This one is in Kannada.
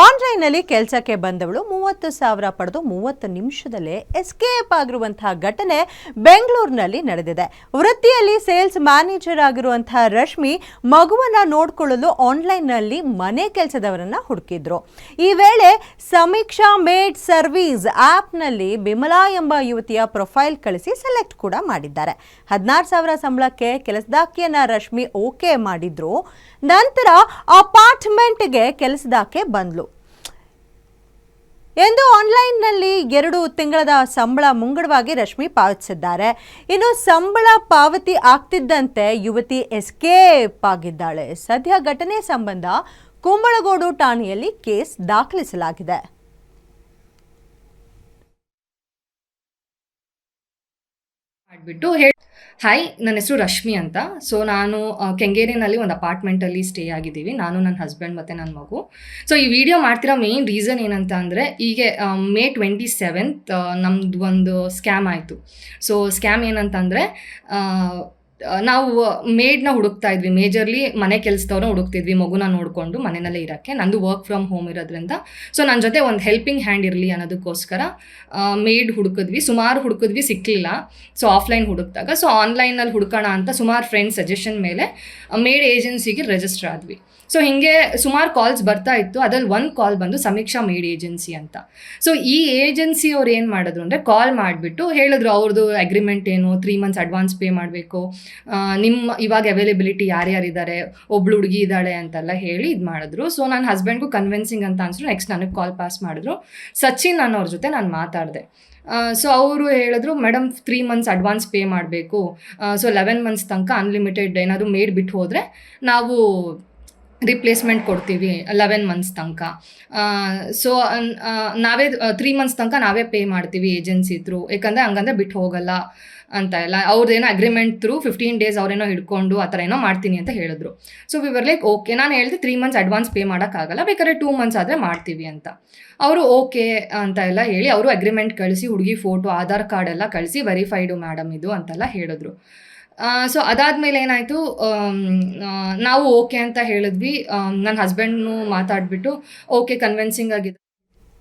ಆನ್ಲೈನ್ನಲ್ಲಿ ಕೆಲಸಕ್ಕೆ ಬಂದವಳು ಮೂವತ್ತು ಸಾವಿರ ಪಡೆದು ಮೂವತ್ತು ನಿಮಿಷದಲ್ಲೇ ಎಸ್ಕೇಪ್ ಆಗಿರುವಂತಹ ಘಟನೆ ಬೆಂಗಳೂರಿನಲ್ಲಿ ನಡೆದಿದೆ. ವೃತ್ತಿಯಲ್ಲಿ ಸೇಲ್ಸ್ ಮ್ಯಾನೇಜರ್ ಆಗಿರುವಂತಹ ರಶ್ಮಿ ಮಗುವನ್ನ ನೋಡಿಕೊಳ್ಳಲು ಆನ್ಲೈನ್ನಲ್ಲಿ ಮನೆ ಕೆಲಸದವರನ್ನ ಹುಡುಕಿದ್ರು. ಈ ವೇಳೆ ಸಮೀಕ್ಷಾ ಮೇಡ್ ಸರ್ವೀಸ್ ಆ್ಯಪ್ನಲ್ಲಿ ಬಿಮಲಾ ಎಂಬ ಯುವತಿಯ ಪ್ರೊಫೈಲ್ ಕಳಿಸಿ ಸೆಲೆಕ್ಟ್ ಕೂಡ ಮಾಡಿದ್ದಾರೆ. ಹದಿನಾರು ಸಾವಿರ ಸಂಬಳಕ್ಕೆ ಕೆಲಸದಾಕಿಯನ್ನ ರಶ್ಮಿ ಓಕೆ ಮಾಡಿದ್ರು. ನಂತರ ಅಪಾರ್ಟ್ಮೆಂಟ್ಗೆ ಕೆಲಸದಾಕೆ ಬಂದ್ಲು. ಎಂದು ಆನ್ಲೈನ್ನಲ್ಲಿ ಎರಡು ತಿಂಗಳದ ಸಂಬಳ ಮುಂಗಡವಾಗಿ ರಶ್ಮಿ ಪಾವತಿಸಿದ್ದಾರೆ. ಇನ್ನು ಸಂಬಳ ಪಾವತಿ ಆಗ್ತಿದ್ದಂತೆ ಯುವತಿ ಎಸ್ಕೇಪ್ ಆಗಿದ್ದಾಳೆ. ಸದ್ಯ ಘಟನೆ ಸಂಬಂಧ ಕುಂಬಳಗೋಡು ಠಾಣೆಯಲ್ಲಿ ಕೇಸ್ ದಾಖಲಿಸಲಾಗಿದೆ. ಮಾಡಿಬಿಟ್ಟು ಹೇಳಿ ಹಾಯ್ ನನ್ನ ಹೆಸರು ರಶ್ಮಿ ಅಂತ. ಸೊ ನಾನು ಕೆಂಗೇರಿನಲ್ಲಿ ಒಂದು ಅಪಾರ್ಟ್ಮೆಂಟಲ್ಲಿ ಸ್ಟೇ ಆಗಿದ್ದೀವಿ. ನಾನು ನನ್ನ ಹಸ್ಬೆಂಡ್ ಮತ್ತು ನನ್ನ ಮಗು. ಸೊ ಈ ವಿಡಿಯೋ ಮಾಡ್ತಿರೋ ಮೇನ್ ರೀಸನ್ ಏನಂತ ಅಂದರೆ, ಹೀಗೆ ಮೇ ಟ್ವೆಂಟಿ ಸೆವೆಂತ್ ನಮ್ಮದು ಒಂದು ಸ್ಕ್ಯಾಮ್ ಆಯಿತು. ಸೊ ಸ್ಕ್ಯಾಮ್ ಏನಂತಂದರೆ ನಾವು ಮೇಡ್ನ ಹುಡುಕ್ತಾ ಇದ್ವಿ. ಮೇಜರ್ಲಿ ಮನೆ ಕೆಲಸದವ್ರನ್ನ ಹುಡುಕ್ತಿದ್ವಿ, ಮಗುನ ನೋಡಿಕೊಂಡು ಮನೆಯಲ್ಲೇ ಇರೋಕ್ಕೆ. ನಂದು ವರ್ಕ್ ಫ್ರಮ್ ಹೋಮ್ ಇರೋದ್ರಿಂದ. ಸೊ ನನ್ನ ಜೊತೆ ಒಂದು ಹೆಲ್ಪಿಂಗ್ ಹ್ಯಾಂಡ್ ಇರಲಿ ಅನ್ನೋದಕ್ಕೋಸ್ಕರ ಮೇಡ್ ಹುಡುಕಿದ್ವಿ. ಸುಮಾರು ಹುಡುಕಿದ್ವಿ ಸಿಕ್ಕಲಿಲ್ಲ ಸೊ ಆಫ್ಲೈನ್ ಹುಡುಕ್ದಾಗ. ಸೊ ಆನ್ಲೈನಲ್ಲಿ ಹುಡುಕೋಣ ಅಂತ ಸುಮಾರು ಫ್ರೆಂಡ್ಸ್ ಸಜೆಷನ್ ಮೇಲೆ ಮೇಡ್ ಏಜೆನ್ಸಿಗೆ ರಿಜಿಸ್ಟರ್ ಆದ್ವಿ. ಸೊ ಹೀಗೆ ಸುಮಾರು ಕಾಲ್ಸ್ ಬರ್ತಾ ಇತ್ತು. ಅದ್ರಲ್ಲಿ ಒಂದು ಕಾಲ್ ಬಂದು ಸಮೀಕ್ಷಾ ಮೇಡ್ ಏಜೆನ್ಸಿ ಅಂತ. ಸೊ ಈ ಏಜೆನ್ಸಿ ಅವ್ರು ಏನು ಮಾಡಿದ್ರು ಅಂದರೆ ಕಾಲ್ ಮಾಡಿಬಿಟ್ಟು ಹೇಳಿದ್ರು ಅವ್ರದ್ದು ಅಗ್ರಿಮೆಂಟ್ ಏನು ತ್ರೀ ಮಂತ್ಸ್ ಅಡ್ವಾನ್ಸ್ ಪೇ ಮಾಡಬೇಕು ನಿಮ್ಮ ಇವಾಗ ಅವೈಲೇಬಿಲಿಟಿ ಯಾರ್ಯಾರಿದ್ದಾರೆ, ಒಬ್ಳು ಹುಡುಗಿ ಇದ್ದಾಳೆ ಅಂತೆಲ್ಲ ಹೇಳಿ ಇದು ಮಾಡಿದ್ರು. ಸೊ ನನ್ನ ಹಸ್ಬೆಂಡ್ಗೂ ಕನ್ವಿನ್ಸಿಂಗ್ ಅಂತ ಅನ್ಸಿದ್ರು. ನೆಕ್ಸ್ಟ್ ನನಗೆ ಕಾಲ್ ಪಾಸ್ ಮಾಡಿದ್ರು. ಸಚಿನ್ ಅನ್ನೋರ ಜೊತೆ ನಾನು ಮಾತಾಡಿದೆ. ಸೊ ಅವರು ಹೇಳಿದ್ರು madam three months advance pay ಮಾಡಬೇಕು. ಸೊ ಲೆವೆನ್ ಮಂತ್ಸ್ ತನಕ ಅನ್ಲಿಮಿಟೆಡ್ ಏನಾದರೂ ಮೇಡ್ ಬಿಟ್ಟು ಹೋದರೆ, ನಾವು ರಿಪ್ಲೇಸ್ಮೆಂಟ್ ಕೊಡ್ತೀವಿ ಲೆವೆನ್ ಮಂತ್ಸ್ ತನಕ. ಸೊ ನಾವೇ ತ್ರೀ ಮಂತ್ಸ್ ತನಕ ನಾವೇ ಪೇ ಮಾಡ್ತೀವಿ ಏಜೆನ್ಸಿ ಥ್ರೂ ಯಾಕಂದರೆ ಹಂಗಂದ್ರೆ ಬಿಟ್ಟು ಹೋಗಲ್ಲ ಅಂತ ಎಲ್ಲ. ಅವ್ರದ್ದೇನೋ ಅಗ್ರಿಮೆಂಟ್ ಥ್ರೂ ಫಿಫ್ಟೀನ್ ಡೇಸ್ ಅವರೇನೋ ಹಿಡ್ಕೊಂಡು ಆ ಥರ ಏನೋ ಮಾಡ್ತೀನಿ ಅಂತ ಹೇಳಿದ್ರು. ಸೊ ವಿವರ್ ಲೈಕ್ ಓಕೆ ನಾನು ಹೇಳಿದೆ ತ್ರೀ ಮಂತ್ಸ್ ಅಡ್ವಾನ್ಸ್ ಪೇ ಮಾಡೋಕ್ಕಾಗಲ್ಲ, ಬೇಕಾದ್ರೆ ಟೂ ಮಂತ್ಸ್ ಆದರೆ ಮಾಡ್ತೀವಿ ಅಂತ. ಅವರು ಓಕೆ ಅಂತ ಎಲ್ಲ ಹೇಳಿ ಅವರು ಅಗ್ರಿಮೆಂಟ್ ಕಳಿಸಿ, ಹುಡುಗಿ ಫೋಟೋ ಆಧಾರ್ ಕಾರ್ಡ್ ಎಲ್ಲ ಕಳಿಸಿ ವೆರಿಫೈಡು ಮೇಡಮ್ ಇದು ಅಂತೆಲ್ಲ ಹೇಳಿದ್ರು. ಸೊ ಅದಾದಮೇಲೆ ಏನಾಯಿತು ನಾವು ಓಕೆ ಅಂತ ಹೇಳಿದ್ವಿ. ನನ್ನ ಹಸ್ಬೆಂಡ್ನು ಮಾತಾಡಿಬಿಟ್ಟು ಓಕೆ ಕನ್ವಿನ್ಸಿಂಗ್ ಆಗಿದೆ.